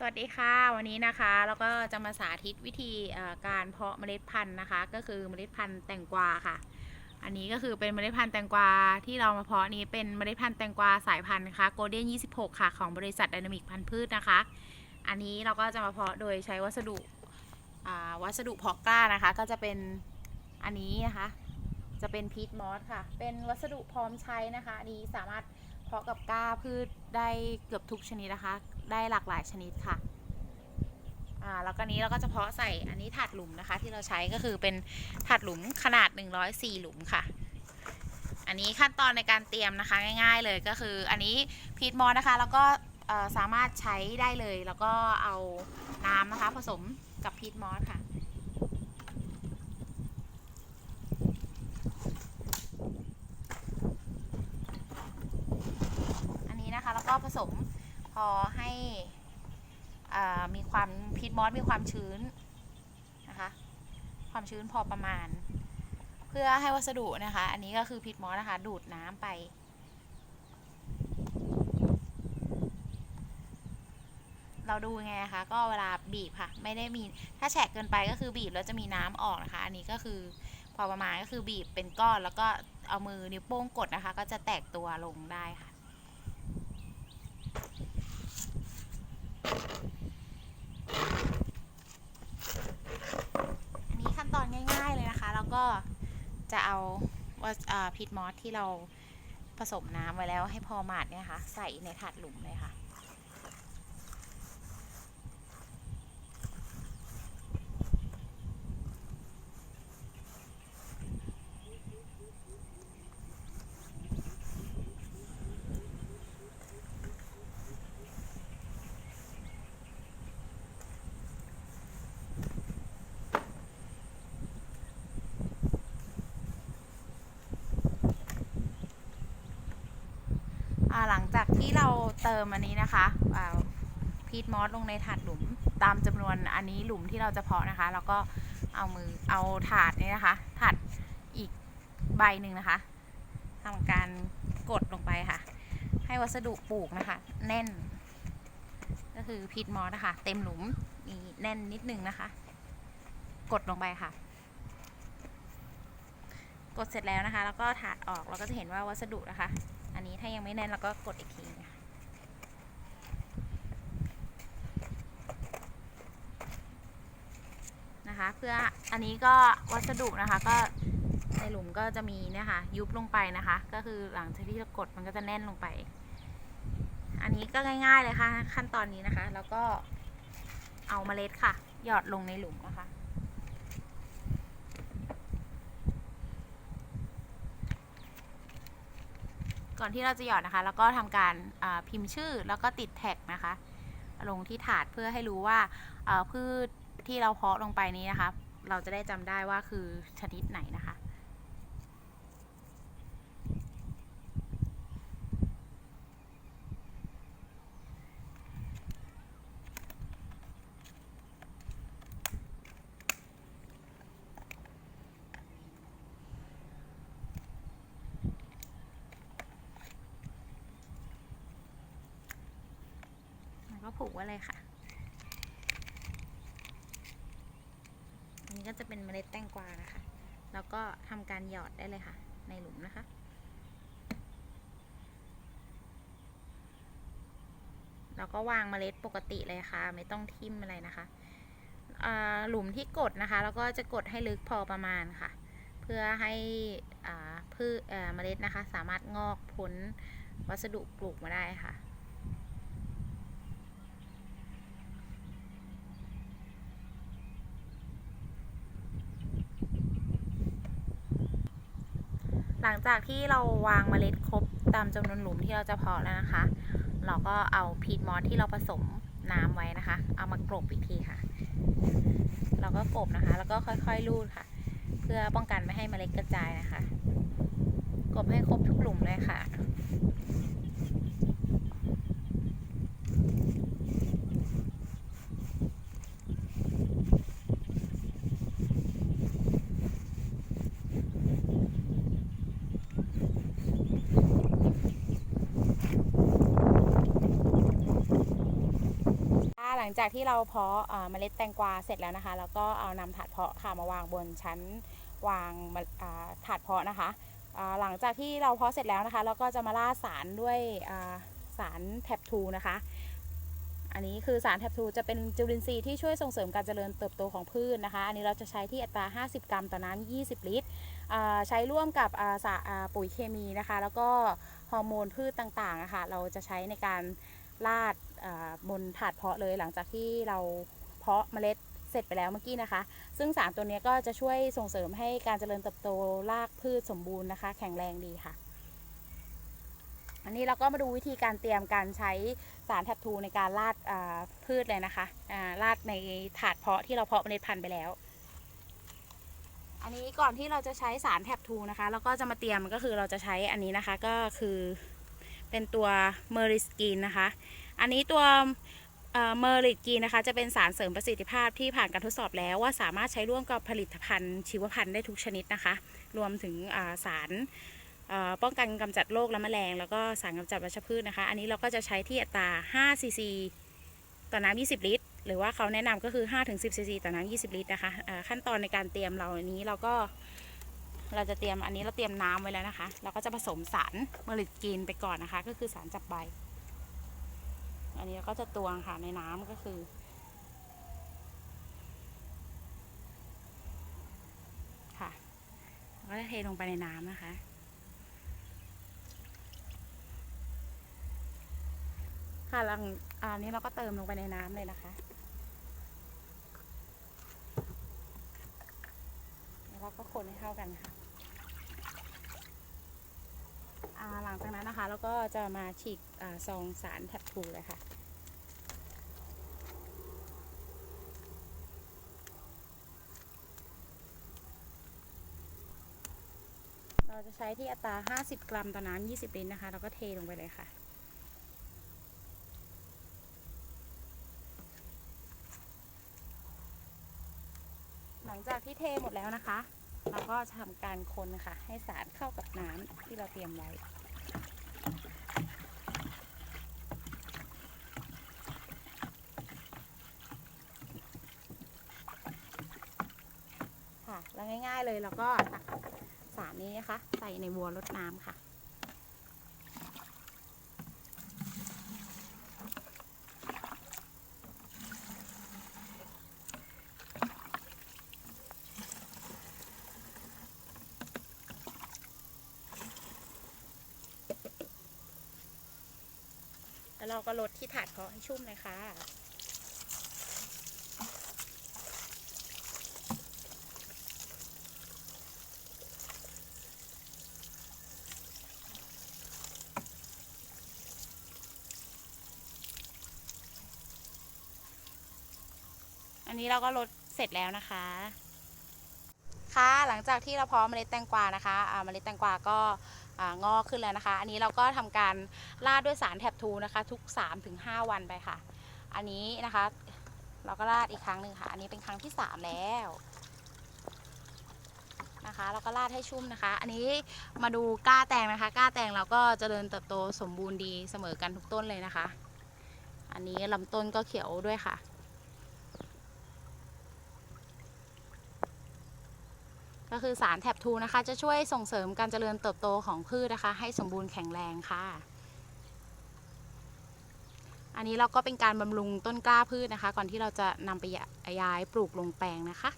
สวัสดีค่ะ วันนี้นะคะเราก็จะมาสาธิตวิธีการเพาะเมล็ดพันธุ์นะคะ ก็คือเมล็ดพันธุ์แตงกวาค่ะ อันนี้ก็คือเป็นเมล็ดพันธุ์แตงกวาที่เรามาเพาะนี้เป็นเมล็ดพันธุ์แตงกวาสายพันธุ์นะคะโกลเด้น26 ค่ะของบริษัทไดนามิกพันธุ์พืชนะคะ อันนี้เราก็จะมาเพาะโดยใช้วัสดุวัสดุเพาะกล้านะคะ ก็จะเป็นอันนี้นะคะ จะเป็นพีทมอสค่ะ เป็นวัสดุพร้อมใช้นะคะนนี้สามารถเพาะกับกล้าพืชได้เกือบทุกชนิดนะคะ ได้หลากหลายชนิดค่ะอ่าแล้วก็นี้เราก็จะเพาะใส่อันนี้ถาดหลุมนะคะ ที่เราใช้ก็คือเป็นถาดหลุมขนาด 104 หลุมค่ะ อันนี้ขั้นตอนในการเตรียมนะคะง่าย ๆ เลยก็คืออันนี้พีทมอสนะคะ แล้วก็สามารถใช้ได้เลย แล้วก็เอาน้ำนะคะ ผสมกับพีทมอสค่ะอันนี้นะคะแล้วก็ผสมพอ มีความพีทมอสมีความชื้นนะคะความชื้นพอประมาณ เพื่อให้วัสดุนะคะ อันนี้ก็คือพีทมอสนะคะ ดูดน้ำไปเราดูไงคะก็เวลาบีบค่ะ ไม่ได้มีถ้าแฉะเกินไปก็คือบีบแล้วจะมีน้ำออกนะคะ อันนี้ก็คือพอประมาณก็คือบีบเป็นก้อนแล้วก็เอามือนิ้วโป้งกดนะคะ ก็จะแตกตัวลงได้ค่ะ อันนี้ขั้นตอนง่ายๆเลยนะคะ แล้ว ก็จะเอาว่าพีทมอสที่เราผสมน้ำไว้แล้วให้พอหมาดเนี่ยค่ะ ใส่ในถาดหลุมเลยค่ะ หลังจากที่เราเติมอันนี้นะคะอ่าพีทมอสลงในถาดหลุมตามจำนวนอันนี้หลุมที่เราจะเพาะนะคะ แล้วก็เอามือเอาถาดนี้นะคะ ถาดอีกใบหนึ่งนะคะทำการกดลงไปค่ะ ให้วัสดุปลูกนะคะ แน่น ก็คือพีทมอสนะคะ เต็มหลุมมีแน่นนิดนึงนะคะ กดลงไปค่ะ กดเสร็จแล้วนะคะ แล้วก็ถาดออกเราก็จะเห็นว่าวัสดุนะคะ อันนี้ถ้ายังไม่แน่นเราก็กดอีกทีค่ะนะคะ เพื่ออันนี้ก็วัสดุนะคะก็ในหลุมก็จะมีเนี่ยค่ะยุบลงไปนะคะ ก็คือหลังจากที่เรากดมันก็จะแน่นลงไป อันนี้ก็ง่าย ๆเลยค่ะ ขั้นตอนนี้นะคะ แล้วก็เอาเมล็ดค่ะ หยอดลงในหลุมนะคะ ก่อนที่เราจะหยอดนะคะ แล้วก็ทำการพิมพ์ชื่อแล้วก็ติดแท็กนะคะ ลงที่ถาดเพื่อให้รู้ว่าอ่าพืชที่เราเพาะลงไปนี้นะคะ เราจะได้จำได้ว่าคือชนิดไหนนะคะ ก็ผูกไว้เลยค่ะ อันนี้ก็จะเป็นเมล็ดแตงกวานะคะ แล้วก็ทำการหยอดได้เลยค่ะ ในหลุมนะคะแล้วก็วางเมล็ดปกติเลยค่ะ ไม่ต้องทิ่มอะไรนะคะหลุมที่กดนะคะ แล้วก็จะกดให้ลึกพอประมาณค่ะ เพื่อให้พืชเอ่อเมล็ดนะคะ สามารถงอกพ้นวัสดุปลูกมาได้ค่ะ งจากที่เราวางเมล็ดครบตามจำนวนหลุมที่เราจะเพาะแล้วนะคะ เราก็เอาพีทมอสที่เราผสมน้ำไว้นะคะ เอามากรบอีกทีค่ะ เราก็กรบนะคะ แล้วก็ค่อยๆรูดค่ะ เพื่อป้องกันไม่ให้เมล็ดกระจายนะคะ กรบให้ครบทุกหลุมเลยค่ะ หลังจากที่เราเพาะเมล็ดแตงกวาเสร็จแล้วนะคะ แล้วก็เอานำถาดเพาะค่ะมาวางบนชั้นวางถาดเพาะนะคะ หลังจากที่เราเพาะเสร็จแล้วนะคะ เราก็จะมาล่าสารด้วยสารแทบทูนะคะ อันนี้คือสารแทบทูจะเป็นจุลินทรีย์ที่ช่วยส่งเสริมการเจริญเติบโตของพืชนะคะ อันนี้เราจะใช้ที่อัตรา 50 กรัมต่อน้ำ20 ลิตร ใช้ร่วมกับสาอ่าปุ๋ยเคมีนะคะ แล้วก็ฮอร์โมนพืชต่างๆนะคะ เราจะใช้ในการ ราดบนถาดเพาะเลยหลังจากที่เราเพาะเมล็ดเสร็จไปแล้วเมื่อกี้นะคะ ซึ่งสารตัวนี้ก็จะช่วยส่งเสริมให้การเจริญเติบโตรากพืชสมบูรณ์นะคะ แข็งแรงดีค่ะ อันนี้เราก็มาดูวิธีการเตรียมการใช้สารแทบทูในการราดพืชเลยนะคะอ่าราดในถาดเพาะที่เราเพาะเมล็ดพันธุ์ไปแล้ว อันนี้ก่อนที่เราจะใช้สารแทบทูนะคะ เราก็จะมาเตรียมก็คือเราจะใช้อันนี้นะคะก็คือ เป็นตัวเมอริสกีนนะคะ อันนี้ตัวเมอริสกีนนะคะจะเป็นสารเสริมประสิทธิภาพที่ผ่านการทดสอบแล้วว่าสามารถใช้ร่วมกับผลิตภัณฑ์ชีวพันธุ์ได้ทุกชนิดนะคะ รวมถึงสารป้องกันกำจัดโรคและแมลง แล้วก็สารกำจัดวัชพืชนะคะ อันนี้เราก็จะใช้ที่อัตรา5ซีซีต่อน้ำ20 ลิตร หรือว่าเขาแนะนำก็คือ 5-10ซีซีต่อน้ำ20 ลิตรนะคะขั้นตอนในการเตรียมเราอันนี้เราก็ เราจะเตรียมอันนี้เราเตรียมน้ำไว้แล้วนะคะ เราก็จะผสมสารเมลิดกินไปก่อนนะคะ ก็คือสารจับใบ อันนี้เราก็จะตวงค่ะในน้ำก็คือ ค่ะก็จะเทลงไปในน้ำนะคะค่ะหลังอันนี้เราก็เติมลงไปในน้ำเลยนะคะแล้วก็คนให้เข้ากันค่ะอ่า หลังจากนั้นนะคะเราก็จะมาฉีกอซองสารแท็บทูเลยค่ะเราจะใช้ที่อัตรา 50 กรัมต่อน้ำ 20 ลิตรนะคะ แล้วก็เทลงไปเลยค่ะ หลังจากที่เทหมดแล้วนะคะ เราก็ทำการคนค่ะ ให้สารเข้ากับน้ำที่เราเตรียมไว้ ค่ะ แล้วง่าย ๆเลยเราก็ตักสารนี้นะคะ ใส่ในบัวรดน้ำค่ะ แล้วเราก็ลดที่ถาดเพาะให้ชุ่มเลยค่ะ นนี้เราก็ลดเสร็จแล้วนะคะ ค่ะหลังจากที่เราเพาะเมล็ดแตงกวานะคะอ่าเมล็ดแตงกวาก็งอกขึ้นแล้วนะคะ อันนี้เราก็ทำการราดด้วยสารแทบทูนะคะ ทุก 3-5 วันไปค่ะ อันนี้นะคะ เราก็ราดอีกครั้งหนึ่งค่ะ อันนี้เป็นครั้งที่ 3 แล้วนะคะเราก็ราดให้ชุ่มนะคะ อันนี้มาดูก้าแตงนะคะ ก้าแตงเราก็เจริญเติบโตสมบูรณ์ดีเสมอกันทุกต้นเลยนะคะ อันนี้ลำต้นก็เขียวด้วยค่ะ ก็คือสารแทบทูนะคะ จะช่วยส่งเสริมการเจริญเติบโตของพืชนะคะ ให้สมบูรณ์แข็งแรงค่ะ อันนี้เราก็เป็นการบำรุงต้นกล้าพืชนะคะ ก่อนที่เราจะนำไปย้ายปลูกลงแปลงนะคะ